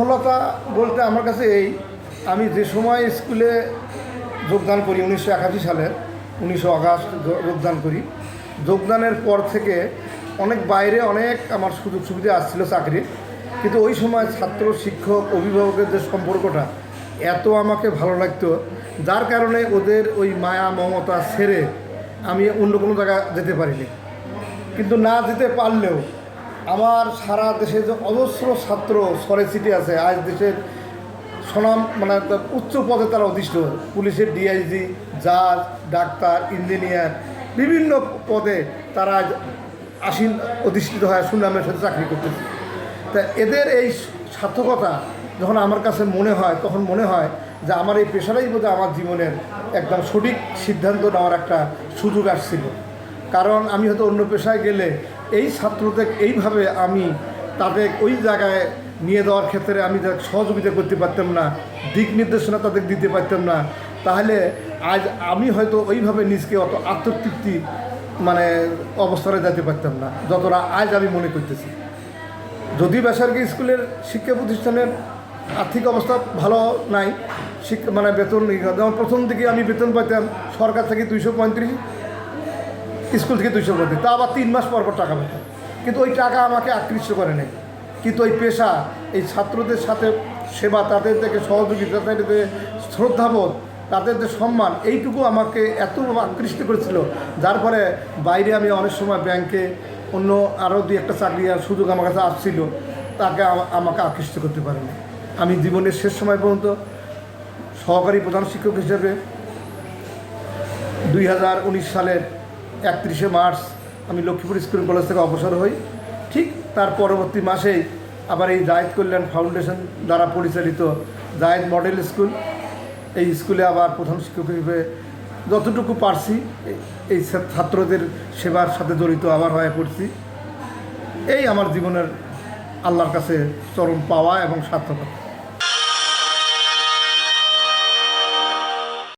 সফলতা বলতে আমার কাছে এই। আমি যে সময় স্কুলে যোগদান করি উনিশশো একাশি সালে উনিশশো আগস্ট যোগদান করি। যোগদানের পর থেকে অনেক বাইরে অনেক আমার সুযোগ সুবিধা আসছিল চাকরির কিন্তু ওই সময় ছাত্র, শিক্ষক অভিভাবকের যে সম্পর্কটা এত আমাকে ভালো লাগতো। যার কারণে ওদের ওই মায়া, মমতা ছেড়ে আমি অন্য কোনো জায়গায় যেতে পারিনি। কিন্তু না যেতে পারলেও আমার সারা দেশে যে অজস্র ছাত্র সরে সিটি আছে, আজ দেশের সুনাম মানে উচ্চ পদে তারা অধিষ্ঠ। পুলিশের ডিআইজি জাজ, ডাক্তার, ইঞ্জিনিয়ার, বিভিন্ন পদে তারা আসীন অধিষ্ঠিত হয় সুনামের সাথে চাকরি করতেছে। তা এদের এই সার্থকতা যখন আমার কাছে মনে হয়, তখন মনে হয় যে আমার এই পেশাটাই বোধহয় আমার জীবনের একদম সঠিক সিদ্ধান্ত নেওয়ার একটা সুযোগ আসছিল। কারণ আমি হয়তো অন্য পেশায় গেলে এই ছাত্রদের এইভাবে আমি তাদের ওই জায়গায় নিয়ে যাওয়ার ক্ষেত্রে আমি সহযোগিতা করতে পারতাম না, দিক নির্দেশনা তাদের দিতে পারতাম না, তাহলে আজ আমি হয়তো ওইভাবে নিজকে অত আত্মতৃপ্তি মানে অবস্থানে যেতে পারতাম না, যতটা আজ আমি মনে করতেছি। যদি বেসরকারি স্কুলের শিক্ষা প্রতিষ্ঠানের আর্থিক অবস্থা ভালো নাই, শিক্ষা মানে বেতন যেমন প্রথম দিকে আমি বেতন পাইতাম সরকার থেকে দুইশো পঁয়ত্রিশ স্কুল থেকে দুইশো পঁয়ত্রিশ তা আবার তিন মাস পর পর টাকা পেতাম কিন্তু ওই টাকা আমাকে আকৃষ্ট করে নেই। কিন্তু ওই পেশা, এই ছাত্রদের সাথে সেবা, তাদের থেকে সহযোগিতা, তাদের শ্রদ্ধাবোধ, তাদের যে সম্মান, এইটুকু আমাকে এত আকৃষ্ট করেছিল। যার ফলে বাইরে আমি অনেক সময় ব্যাংকে অন্য আরও দুই একটা চাকরি সুযোগ আমার কাছে আসছিল। তাকে আমা- আমাকে আকৃষ্ট করতে পারেনি। আমি জীবনের শেষ সময় পর্যন্ত সহকারী প্রধান শিক্ষক হিসেবে দুই হাজার উনিশ সালের একত্রিশে মার্চ আমি লক্ষ্মীপুর স্কুল কলেজ থেকে অবসর হই। ঠিক তার পরবর্তী মাসেই আবার এই জায়েদ কল্যাণ ফাউন্ডেশন দ্বারা পরিচালিত জায়েদ মডেল স্কুল। এই স্কুলে আবার প্রধান শিক্ষক হিসেবে যতটুকু পারছি এই- ছাত্রদের সেবার সাথে জড়িত আবার হয়ে পড়ছি। এই আমার জীবনের আল্লাহর কাছে চরম পাওয়া এবং সার্থকতা